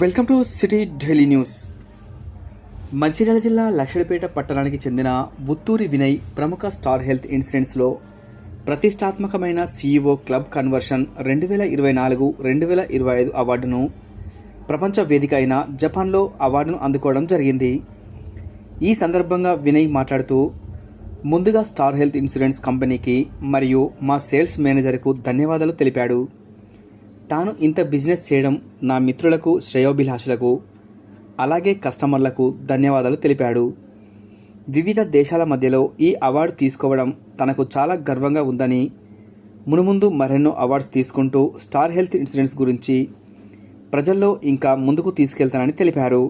Welcome to city daily news. Mancherial జిల్లా లక్షడిపేట పట్టణానికి చెందిన ఉత్తూరి వినయ్ ప్రముఖ స్టార్ హెల్త్ ఇన్సూరెన్స్లో ప్రతిష్టాత్మకమైన సీఈఓ క్లబ్ కన్వర్షన్ రెండు వేల ఇరవై నాలుగు రెండు వేల ఇరవై ఐదు అవార్డును ప్రపంచ వేదిక అయిన జపాన్లో అవార్డును అందుకోవడం జరిగింది. ఈ సందర్భంగా వినయ్ మాట్లాడుతూ ముందుగా స్టార్ హెల్త్ ఇన్సూరెన్స్ కంపెనీకి మరియు మా సేల్స్ మేనేజర్కు ధన్యవాదాలు తెలిపాడు. తాను ఇంత బిజినెస్ చేయడం నా మిత్రులకు శ్రేయోభిలాషులకు అలాగే కస్టమర్లకు ధన్యవాదాలు తెలిపాడు. వివిధ దేశాల మధ్యలో ఈ అవార్డు తీసుకోవడం తనకు చాలా గర్వంగా ఉందని మునుముందు మరెన్నో అవార్డ్స్ తీసుకుంటూ స్టార్ హెల్త్ ఇన్సూరెన్స్ గురించి ప్రజల్లో ఇంకా ముందుకు తీసుకెళ్తానని తెలిపారు.